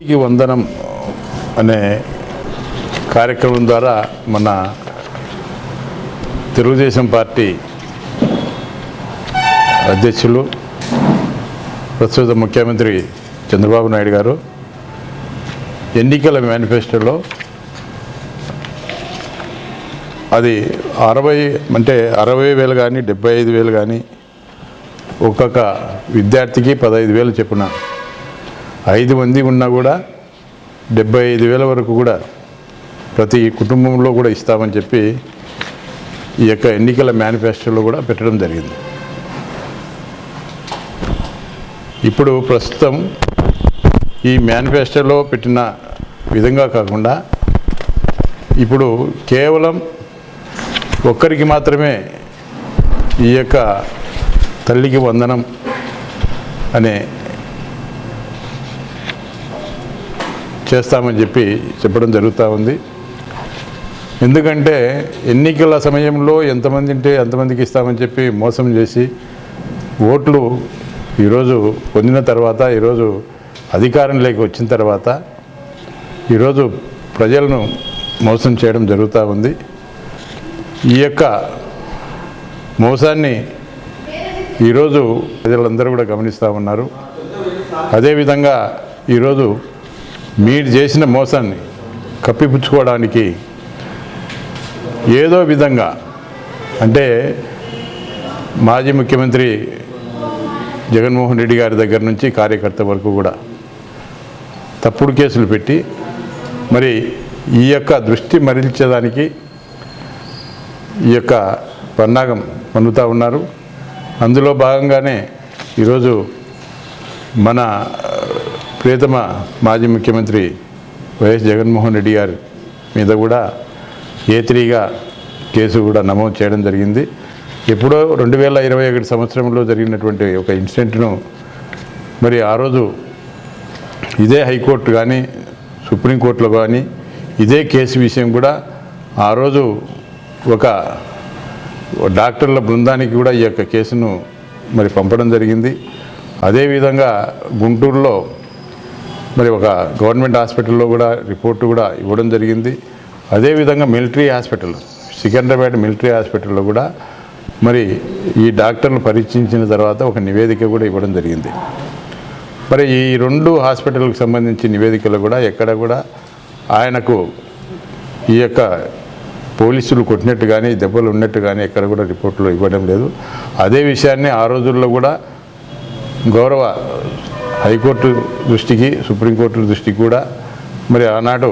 ఈ వందనం అనే కార్యక్రమం ద్వారా మన తెలుగుదేశం పార్టీ అధ్యక్షులు ప్రస్తుత ముఖ్యమంత్రి చంద్రబాబు నాయుడు గారు ఎన్నికల మేనిఫెస్టోలో అది అరవై అంటే అరవై వేలు కానీ డెబ్బై ఐదు వేలు కానీ ఒక్కొక్క విద్యార్థికి పదహైదు వేలు చెప్పున ఐదు మంది ఉన్నా కూడా డెబ్బై ఐదు వేల వరకు కూడా ప్రతి కుటుంబంలో కూడా ఇస్తామని చెప్పి ఈ యొక్క ఎన్నికల మేనిఫెస్టోలో కూడా పెట్టడం జరిగింది. ఇప్పుడు ప్రస్తుతం ఈ మేనిఫెస్టోలో పెట్టిన విధంగా కాకుండా ఇప్పుడు కేవలం ఒక్కరికి మాత్రమే ఈ యొక్క తల్లికి వందనం అనే చేస్తామని చెప్పి చెప్పడం జరుగుతూ ఉంది. ఎందుకంటే ఎన్నికల సమయంలో ఎంతమంది ఉంటే ఎంతమందికి ఇస్తామని చెప్పి మోసం చేసి ఓట్లు ఈరోజు పొందిన తర్వాత ఈరోజు అధికారంలోకి వచ్చిన తర్వాత ఈరోజు ప్రజలను మోసం చేయడం జరుగుతూ ఉంది. ఈ యొక్క మోసాన్ని ఈరోజు ప్రజలందరూ కూడా గమనిస్తూ ఉన్నారు. అదేవిధంగా ఈరోజు మీరు చేసిన మోసాన్ని కప్పిపుచ్చుకోవడానికి ఏదో విధంగా అంటే మాజీ ముఖ్యమంత్రి జగన్మోహన్ రెడ్డి గారి దగ్గర నుంచి కార్యకర్త వరకు కూడా తప్పుడు కేసులు పెట్టి మరి ఈ యొక్క దృష్టి మరల్చేదానికి ఈ యొక్క పన్నాగం పన్నుతూ ఉన్నారు. అందులో భాగంగానే ఈరోజు మన ప్రియతమ మాజీ ముఖ్యమంత్రి వైఎస్ జగన్మోహన్ రెడ్డి గారి మీద కూడా ఏ త్రీగా కేసు కూడా నమోదు చేయడం జరిగింది. ఎప్పుడో రెండు వేల ఇరవై ఒకటి సంవత్సరంలో జరిగినటువంటి ఒక ఇన్సిడెంట్ను మరి ఆ రోజు ఇదే హైకోర్టు కానీ సుప్రీంకోర్టులో కానీ ఇదే కేసు విషయం కూడా ఆ రోజు ఒక డాక్టర్ల బృందానికి కూడా ఈ యొక్క కేసును మరి పంపడం జరిగింది. అదేవిధంగా గుంటూరులో మరి ఒక గవర్నమెంట్ హాస్పిటల్లో కూడా రిపోర్టు కూడా ఇవ్వడం జరిగింది. అదేవిధంగా మిలిటరీ హాస్పిటల్ సికింద్రాబాద్ మిలిటరీ హాస్పిటల్లో కూడా మరి ఈ డాక్టర్లు పరీక్షించిన తర్వాత ఒక నివేదిక కూడా ఇవ్వడం జరిగింది. మరి ఈ రెండు హాస్పిటల్కి సంబంధించి నివేదికలు కూడా ఎక్కడ కూడా ఆయనకు ఈ యొక్క పోలీసులు కొట్టినట్టు కానీ దెబ్బలు ఉన్నట్టు కానీ ఎక్కడ కూడా రిపోర్టులు ఇవ్వడం లేదు. అదే విషయాన్ని ఆ రోజుల్లో కూడా గౌరవ హైకోర్టు దృష్టికి సుప్రీంకోర్టు దృష్టికి కూడా మరి ఆనాడు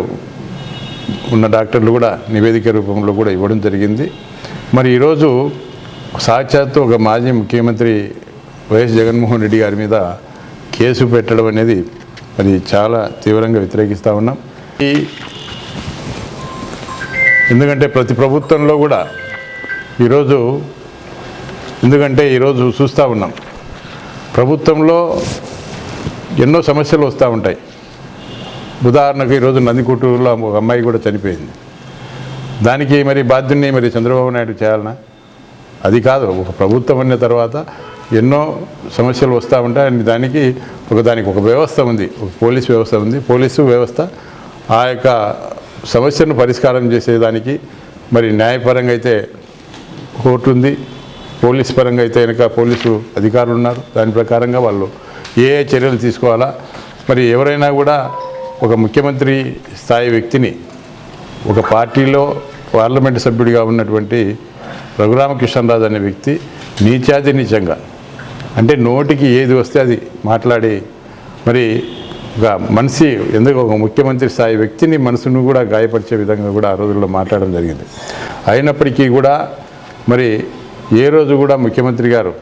ఉన్న డాక్టర్లు కూడా నివేదిక రూపంలో కూడా ఇవ్వడం జరిగింది. మరి ఈరోజు సాక్షాత్తు ఒక మాజీ ముఖ్యమంత్రి వైఎస్ జగన్మోహన్ రెడ్డి గారి మీద కేసు పెట్టడం అనేది మరి చాలా తీవ్రంగా వ్యతిరేకిస్తూ ఉన్నాం. ఈ ఎందుకంటే ప్రతి ప్రభుత్వంలో కూడా ఈరోజు ఎందుకంటే ఈరోజు చూస్తూ ఉన్నాం. ప్రభుత్వంలో ఎన్నో సమస్యలు వస్తూ ఉంటాయి. ఉదాహరణకు ఈరోజు నందికొట్టూరులో ఒక అమ్మాయి కూడా చనిపోయింది. దానికి మరి బాధ్యుని మరి చంద్రబాబు నాయుడు చేయాలనా? అది కాదు ఒక ప్రభుత్వం అన్న తర్వాత ఎన్నో సమస్యలు వస్తూ ఉంటాయి. అండ్ దానికి ఒక దానికి ఒక వ్యవస్థ ఉంది ఒక పోలీస్ వ్యవస్థ ఉంది. పోలీసు వ్యవస్థ ఆ యొక్క సమస్యను పరిష్కారం చేసేదానికి మరి న్యాయపరంగా అయితే కోర్టు ఉంది. పోలీస్ పరంగా అయితే కనుక పోలీసు అధికారులు ఉన్నారు. దాని ప్రకారంగా వాళ్ళు ఏ చర్యలు తీసుకోవాలా? మరి ఎవరైనా కూడా ఒక ముఖ్యమంత్రి స్థాయి వ్యక్తిని ఒక పార్టీలో పార్లమెంటు సభ్యుడిగా ఉన్నటువంటి రఘురామకృష్ణరాజు అనే వ్యక్తి నీచాది నీచంగా అంటే నోటికి ఏది వస్తే అది మాట్లాడి మరి ఒక మనిషి ఎందుకు ఒక ముఖ్యమంత్రి స్థాయి వ్యక్తిని మనసును కూడా గాయపరిచే విధంగా కూడా ఆ రోజుల్లో మాట్లాడడం జరిగింది. అయినప్పటికీ కూడా మరి ఏ రోజు కూడా ముఖ్యమంత్రి గారు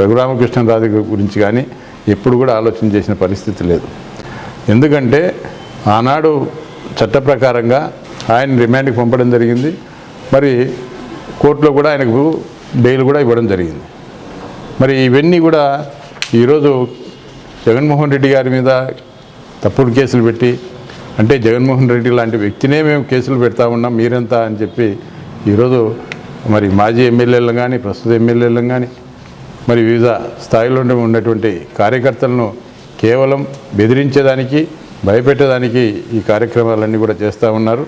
రఘురామకృష్ణరాజు గురించి కానీ ఎప్పుడు కూడా ఆలోచన చేసిన పరిస్థితి లేదు. ఎందుకంటే ఆనాడు చట్ట ప్రకారంగా ఆయన రిమాండ్కి పంపడం జరిగింది. మరి కోర్టులో కూడా ఆయనకు బెయిల్ కూడా ఇవ్వడం జరిగింది. మరి ఇవన్నీ కూడా ఈరోజు జగన్మోహన్ రెడ్డి గారి మీద తప్పుడు కేసులు పెట్టి అంటే జగన్మోహన్ రెడ్డి లాంటి వ్యక్తినే మేము కేసులు పెడతా ఉన్నాం మీరంతా అని చెప్పి ఈరోజు మరి మాజీ ఎమ్మెల్యేలను కానీ ప్రస్తుత ఎమ్మెల్యేలను కానీ మరి వివిధ స్థాయిలో ఉన్నటువంటి కార్యకర్తలను కేవలం బెదిరించేదానికి భయపెట్టేదానికి ఈ కార్యక్రమాలన్నీ కూడా చేస్తూ ఉన్నారు.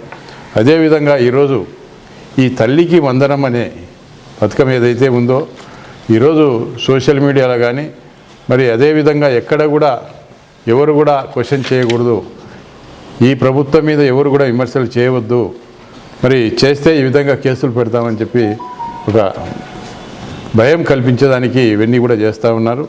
అదేవిధంగా ఈరోజు ఈ తల్లికి వందనం అనే పథకం ఏదైతే ఉందో ఈరోజు సోషల్ మీడియాలో కానీ మరి అదేవిధంగా ఎక్కడ కూడా ఎవరు కూడా క్వశ్చన్ చేయకూడదు. ఈ ప్రభుత్వం మీద ఎవరు కూడా విమర్శలు చేయవద్దు. మరి చేస్తే ఈ విధంగా కేసులు పెడతామని చెప్పి ఒక భయం కల్పించడానికి ఇవన్నీ కూడా చేస్తూ ఉన్నారు.